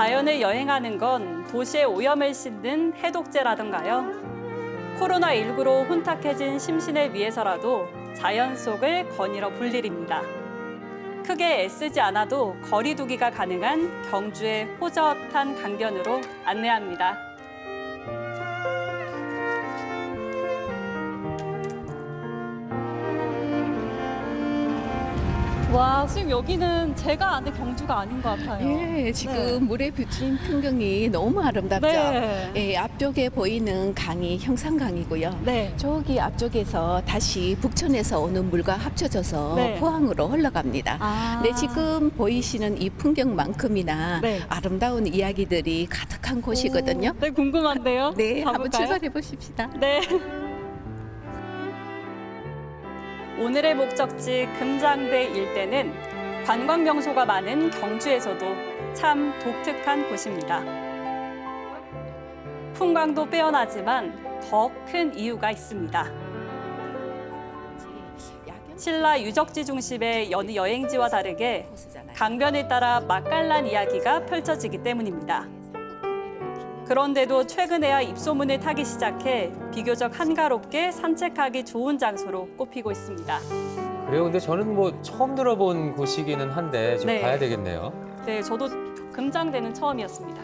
자연을 여행하는 건 도시의 오염을 씻는 해독제라던가요. 코로나19로 혼탁해진 심신을 위해서라도 자연 속을 거닐어 볼 일입니다. 크게 애쓰지 않아도 거리두기가 가능한 경주의 호젓한 강변으로 안내합니다. 와, 지금 여기는 제가 아는 경주가 아닌 것 같아요. 예, 지금 네. 물에 비친 풍경이 너무 아름답죠. 네. 예, 앞쪽에 보이는 강이 형산강이고요. 네. 저기 앞쪽에서 다시 북천에서 오는 물과 합쳐져서 네. 포항으로 흘러갑니다. 아. 네, 지금 보이시는 이 풍경만큼이나 네. 아름다운 이야기들이 가득한 곳이거든요. 네, 궁금한데요. 네, 한번 가볼까요? 출발해 보십시다. 네. 오늘의 목적지 금장대 일대는 관광 명소가 많은 경주에서도 참 독특한 곳입니다. 풍광도 빼어나지만 더 큰 이유가 있습니다. 신라 유적지 중심의 여느 여행지와 다르게 강변을 따라 맛깔난 이야기가 펼쳐지기 때문입니다. 그런데도 최근에야 입소문을 타기 시작해 비교적 한가롭게 산책하기 좋은 장소로 꼽히고 있습니다. 그래요. 근데 저는 뭐 처음 들어본 곳이기는 한데 좀 네. 가야 되겠네요. 네, 저도 금장대는 처음이었습니다.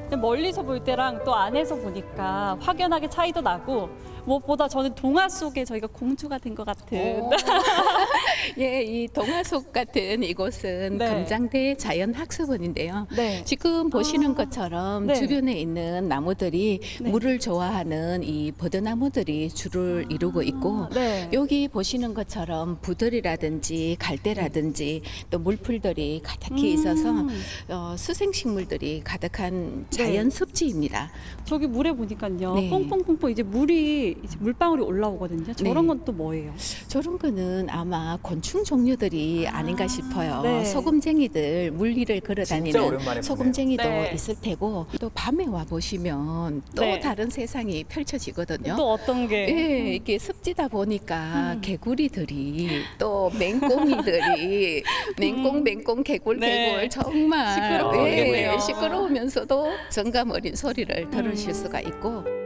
근데 멀리서 볼 때랑 또 안에서 보니까 확연하게 차이도 나고 무엇보다 저는 동화 속에 저희가 공주가 된 것 같은 예, 이 동화 속 같은 이곳은 네. 금장대 자연학습원인데요. 네. 지금 보시는 아, 것처럼 네. 주변에 있는 나무들이 네. 물을 좋아하는 이 버드나무들이 줄을 이루고 있고 네. 여기 보시는 것처럼 부들이라든지 갈대라든지 또 물풀들이 가득히 있어서 음, 어, 수생식물들이 가득한 자연 습지입니다. 저기 물에 보니까요. 네. 뽕뽕뽕뽕 이제 물이 이제 물방울이 올라오거든요. 저런 네. 건 또 뭐예요? 저런 거는 아마 곤충 종류들이 아닌가 싶어요. 네. 소금쟁이들 물 위를 걸어 다니는. 소금쟁이도 네. 있을 테고 또 밤에 와 보시면 또 네. 다른 세상이 펼쳐지거든요. 또 어떤 게? 예, 이게 습지다 보니까 음. 개구리들이 또 맹꽁이들이 맹꽁 맹꽁 개굴 네. 개굴 정말 시끄러우겠네요. 예, 시끄러우면서도 정감 어린 소리를 들으실 음. 수가 있고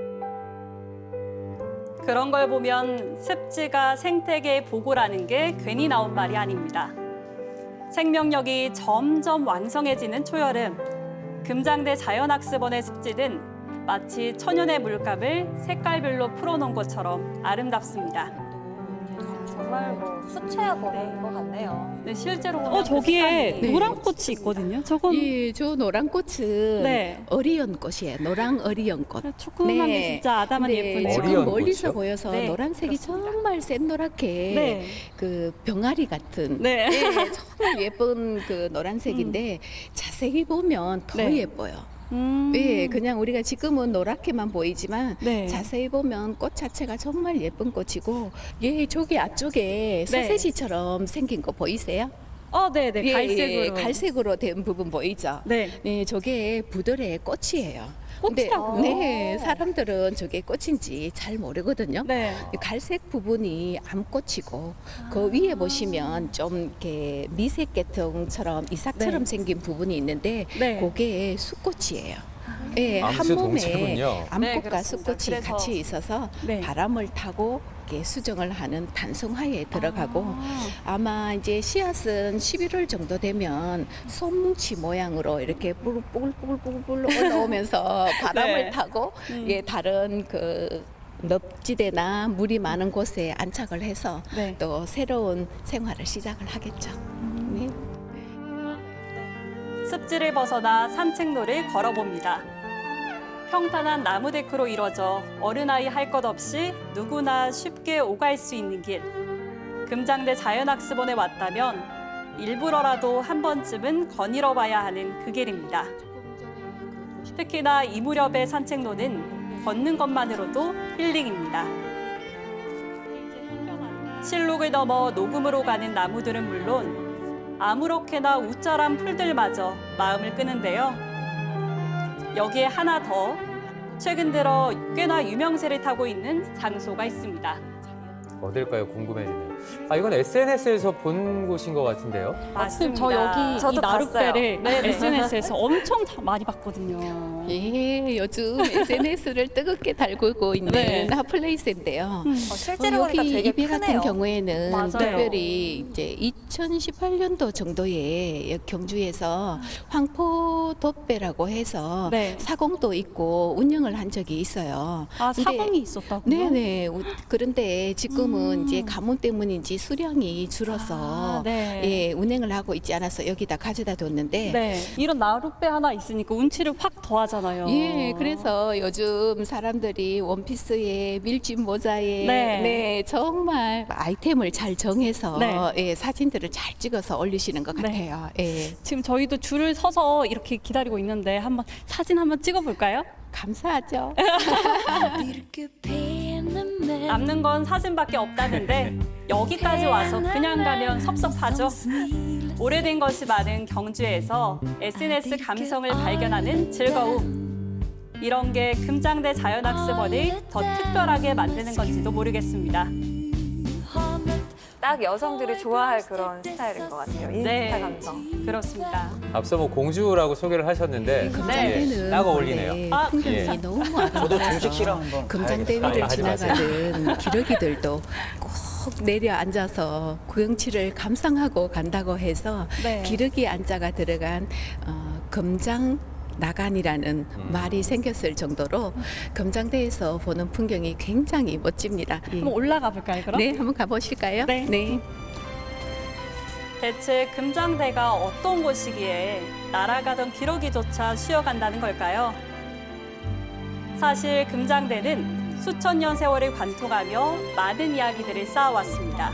그런 걸 보면 습지가 생태계의 보고라는 게 괜히 나온 말이 아닙니다. 생명력이 점점 왕성해지는 초여름, 금장대 자연학습원의 습지는 마치 천연의 물감을 색깔별로 풀어놓은 것처럼 아름답습니다. 정말 뭐 수채화버린 것 같네요. 네, 실제로 어 저기에 네. 노란 꽃이 있거든요. 저건 예, 저 노란 꽃은 네. 어리연 꽃이에요. 노랑 어리연 꽃. 조그만 네. 게 진짜 아담한 네, 예쁘네요. 지금 어리연 멀리서 꽃이요? 보여서 네, 노란색이 그렇습니다. 정말 샛노랗게 네. 그 병아리 같은 네. 예, 정말 예쁜 그 노란색인데 자세히 보면 더 네. 예뻐요. 음. 예, 그냥 우리가 지금은 노랗게만 보이지만 네. 자세히 보면 꽃 자체가 정말 예쁜 꽃이고 예, 저기 앞쪽에 네. 소세지처럼 생긴 거 보이세요? 어, 네, 네. 예, 갈색으로. 예, 갈색으로 된 부분 보이죠? 네. 네, 저게 부들의 꽃이에요. 근데, 꽃이라고요? 네, 사람들은 저게 꽃인지 잘 모르거든요. 네. 이 갈색 부분이 암꽃이고 그 위에 보시면 좀 이렇게 미색계통처럼 이삭처럼 네. 생긴 부분이 있는데 네. 그게 숫꽃이에요. 예, 한 몸에 동체군요. 네, 암꽃과 그렇습니다. 숫꽃이 그래서- 같이 있어서 네. 바람을 타고 이렇게 수정을 하는 단성화에 들어가고 아. 아마 이제 씨앗은 11월 정도 되면 솜뭉치 모양으로 이렇게 뽀글뽀글뽀글뽀글 올라오면서 바람을 네. 타고 음. 예 다른 그 늪지대나 물이 많은 곳에 안착을 해서 네. 또 새로운 생활을 시작을 하겠죠. 네. 습지를 벗어나 산책로를 걸어봅니다. 평탄한 나무 데크로 이뤄져 어른아이 할 것 없이 누구나 쉽게 오갈 수 있는 길. 금장대 자연학습원에 왔다면 일부러라도 한 번쯤은 거닐어 봐야 하는 그 길입니다. 특히나 이 무렵의 산책로는 걷는 것만으로도 힐링입니다. 실록을 넘어 녹음으로 가는 나무들은 물론 아무렇게나 웃자란 풀들마저 마음을 끄는데요. 여기에 하나 더 최근 들어 꽤나 유명세를 타고 있는 장소가 있습니다. 어딜까요? 궁금해지네요. 아 이건 SNS에서 본 곳인 것 같은데요. 맞습니다. 저 여기 저도 이 나룻배를 봤어요. 네네. SNS에서 엄청 다 많이 봤거든요. 예, 요즘 SNS를 뜨겁게 달구고 있는 네. 핫플레이스인데요. 어, 실제로 어, 보니까 여기 되게 크네요. 같은 경우에는 맞아요. 특별히 이제 2018년도 정도에 경주에서 황포 돛배라고 해서 네. 사공도 있고 운영을 한 적이 있어요. 아 근데- 사공이 있었다고요? 네네. 우- 그런데 지금은 음. 이제 가뭄 때문 인지 수량이 줄어서 아, 네. 예, 운행을 하고 있지 않아서 여기다 가져다 뒀는데 네. 이런 나룻배 하나 있으니까 운치를 확 더하잖아요. 예, 그래서 요즘 사람들이 원피스에 밀짚 모자에 네. 네. 정말 아이템을 잘 정해서 네. 예, 사진들을 잘 찍어서 올리시는 것 네. 같아요. 예, 지금 저희도 줄을 서서 이렇게 기다리고 있는데 한번 사진 한번 찍어 볼까요? 감사하죠. 남는 건 사진밖에 없다는데 여기까지 와서 그냥 가면 섭섭하죠. 오래된 것이 많은 경주에서 SNS 감성을 발견하는 즐거움. 이런 게 금장대 자연학습원을 더 특별하게 만드는 건지도 모르겠습니다. 딱 여성들이 좋아할 그런 스타일인 것 같아요. 인스타 네. 감성. 그렇습니다. 앞서 뭐 공주라고 소개를 하셨는데 금장대는 예, 딱 어울리네요. 아, 풍경이 예. 너무 저도 아름다워서 중식 실험 한번 금장대. 위를 아, 마세요. 지나가는 기러기들도 꼭 내려 앉아서 구경치를 감상하고 간다고 해서 네. 기러기 안자가 들어간 어, 금장 나간이라는 음. 말이 생겼을 정도로 금장대에서 보는 풍경이 굉장히 멋집니다. 예. 한번 올라가 볼까요, 그럼? 네, 한번 가보실까요? 네. 대체 금장대가 어떤 곳이기에 날아가던 기러기조차 쉬어간다는 걸까요? 사실 금장대는 수천 년 세월을 관통하며 많은 이야기들을 쌓아왔습니다.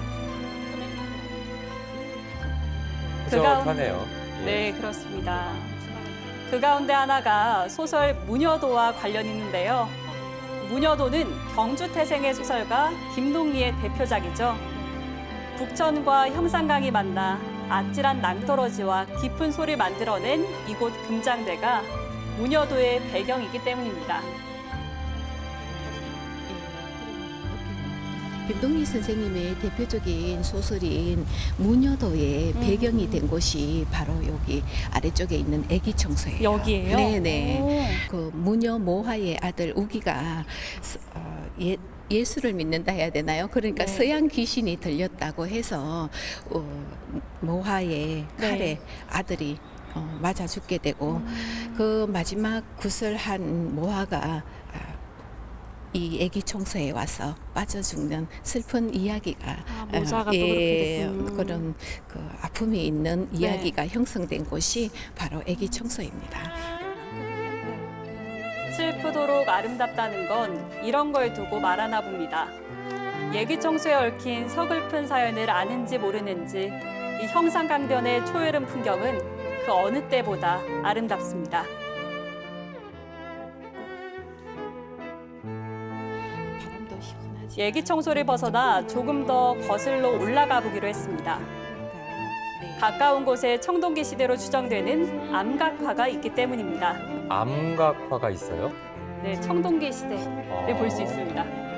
그 가운- 그렇하네요. 예. 네, 그렇습니다. 그 가운데 하나가 소설 무녀도와 관련 있는데요. 무녀도는 경주 태생의 소설가 김동리의 대표작이죠. 북천과 형산강이 만나 아찔한 낭떠러지와 깊은 소리를 만들어낸 이곳 금장대가 무녀도의 배경이기 때문입니다. 김동리 선생님의 대표적인 소설인 무녀도의 배경이 된 곳이 바로 여기 아래쪽에 있는 애기 청소예요. 여기에요? 네네. 오. 그 무녀 모하의 아들 우기가 스- 어, 예, 예수를 믿는다 해야 되나요? 그러니까 네. 서양 귀신이 들렸다고 해서 어, 모하의 네. 칼에 아들이 어, 맞아 죽게 되고 음. 그 마지막 구슬한 모하가 아, 이 애기 청소에 와서 빠져 죽는 슬픈 이야기가 아, 모자가 어, 또 예, 그렇게. 그런 그 아픔이 있는 네. 이야기가 형성된 곳이 바로 애기 청소입니다. 슬프도록 아름답다는 건 이런 걸 두고 말하나 봅니다. 얘기 청소에 얽힌 서글픈 사연을 아는지 모르는지 이 형산강변의 초여름 풍경은 그 어느 때보다 아름답습니다. 얘기 청소를 벗어나 조금 더 거슬러 올라가 보기로 했습니다. 네. 가까운 곳에 청동기 시대로 추정되는 암각화가 있기 때문입니다. 암각화가 있어요. 네, 청동기 시대를 아. 볼수 있습니다.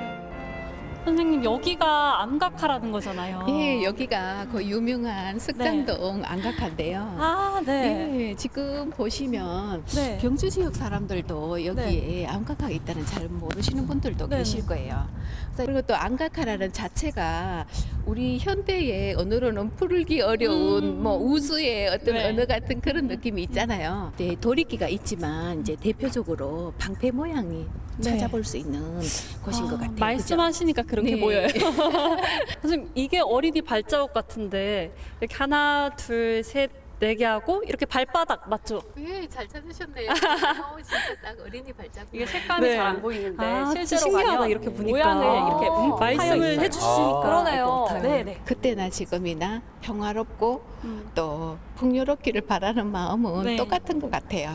선생님 여기가 암각화라는 거잖아요. 예, 여기가 그 유명한 흑장동 안각한데요. 아, 네. 네, 지금 보시면 네. 경주 지역 사람들도 여기에 안각화가 있다는 잘 모르시는 분들도 네. 계실 거예요. 그래서 그리고 또 안각화라는 자체가 우리 현대의 언어로는 풀기 어려운 음. 뭐 우주의 어떤 네. 언어 같은 그런 느낌이 있잖아요. 네, 도리끼가 있지만 이제 대표적으로 방패 모양이 네. 찾아볼 수 있는 곳인 아, 것 같아요. 말씀하시니까 그렇게 네. 보여요. 선생님 이게 어린이 발자국 같은데 이렇게 하나, 둘, 셋, 네 개 하고 이렇게 발바닥 맞죠? 네, 잘 찾으셨네요. 어, 진짜 딱 어린이 발자국. 이게 색감이 네. 잘 안 보이는데 아, 진짜 실제로 신기하다, 가면 이렇게 보니까. 모양을 이렇게 아, 음, 말씀을. 해주시니까 아. 그러네요. 알것 같아요. 네, 네. 그때나 지금이나 평화롭고 음. 또 풍요롭기를 바라는 마음은 네. 똑같은 것 같아요.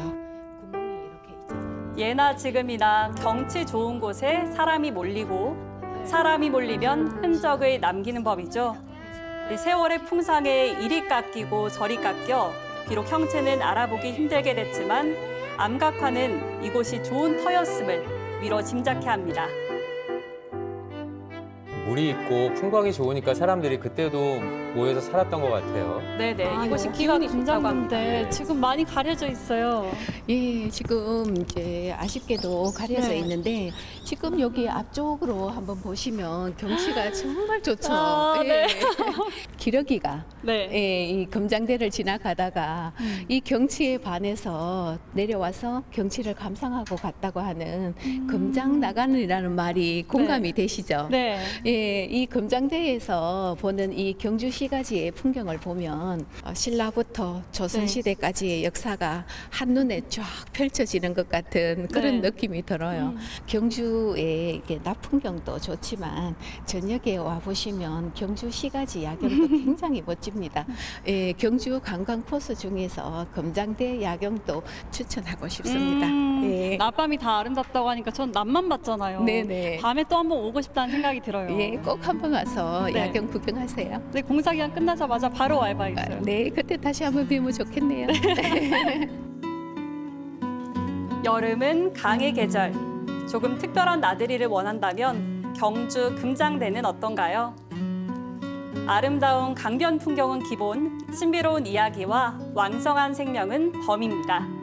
구멍이 이렇게 있잖아요. 예나 지금이나 경치 좋은 곳에 사람이 몰리고 사람이 몰리면 흔적을 남기는 법이죠. 이 세월의 풍상에 이리 깎이고 저리 깎여 비록 형체는 알아보기 힘들게 됐지만 암각화는 이곳이 좋은 터였음을 미뤄 짐작케 합니다. 물이 있고 풍광이 좋으니까 사람들이 그때도 모여서 살았던 것 같아요. 네네. 아, 이곳이 기운이 좋다고 합니다. 금장인데 지금 많이 가려져 있어요. 예, 지금 이제 아쉽게도 가려져 네. 있는데 지금 여기 앞쪽으로 한번 보시면 경치가 정말 좋죠. 아, 네. 기러기가 네. 예, 이 금장대를 지나가다가 음. 이 경치에 반해서 내려와서 경치를 감상하고 갔다고 하는 금장 나가는이라는 말이 공감이 되시죠? 음. 네. 예, 이 금장대에서 보는 이 경주 시가지의 풍경을 보면 어, 신라부터 조선시대까지의 역사가 한눈에 쫙 펼쳐지는 것 같은 그런 네. 느낌이 들어요. 음. 경주의 이게 낮 풍경도 좋지만 저녁에 와 보시면 경주 시가지 야경도 굉장히 멋집니다. 예, 경주 관광 코스 중에서 금장대 야경도 추천하고 싶습니다. 음, 예. 낮밤이 다 아름답다고 하니까 전 낮만 봤잖아요. 네네. 밤에 또 한번 오고 싶다는 생각이 들어요. 예, 꼭 한번 와서 네. 야경 구경하세요. 네, 공사 기간 끝나자마자 바로 와봐야겠어요. 아, 네, 그때 다시 한번 뵈면 좋겠네요. 여름은 강의 계절. 조금 특별한 나들이를 원한다면 경주 금장대는 어떤가요? 아름다운 강변 풍경은 기본, 신비로운 이야기와 왕성한 생명은 덤입니다.